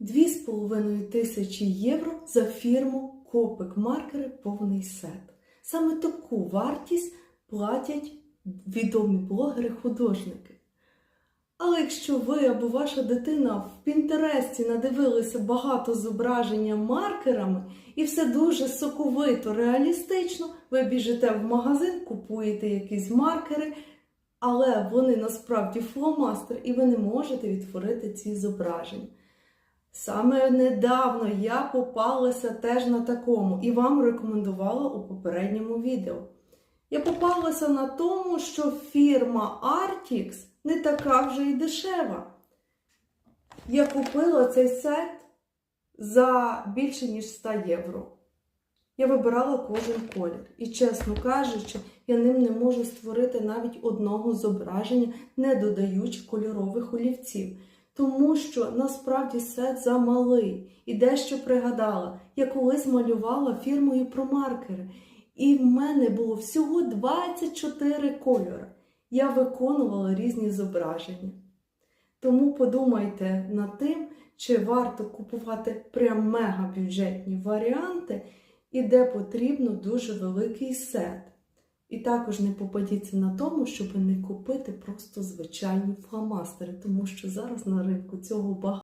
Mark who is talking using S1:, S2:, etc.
S1: 2,5 тисячі євро за фірму Копик Маркери повний сет. Саме таку вартість платять відомі блогери-художники. Але якщо ви або ваша дитина в Пінтересті надивилися багато зображення маркерами і все дуже соковито, реалістично, ви біжите в магазин, купуєте якісь маркери, але вони насправді фломастер, і ви не можете відтворити ці зображення. Саме недавно я попалася теж на такому і вам рекомендувала у попередньому відео. Я попалася на тому, що фірма Artix не така вже й дешева. Я купила цей сет за більше ніж 100 євро. Я вибирала кожен колір. І, чесно кажучи, я ним не можу створити навіть одного зображення, не додаючи кольорових олівців. Тому що насправді сет замалий. І дещо пригадала, я колись малювала фірмою про маркери. І в мене було всього 24 кольори. Я виконувала різні зображення. Тому подумайте над тим, чи варто купувати прям мега бюджетні варіанти, і де потрібно дуже великий сет. І також не попадіться на тому, щоб не купити просто звичайні фломастери, тому що зараз на ринку цього багато.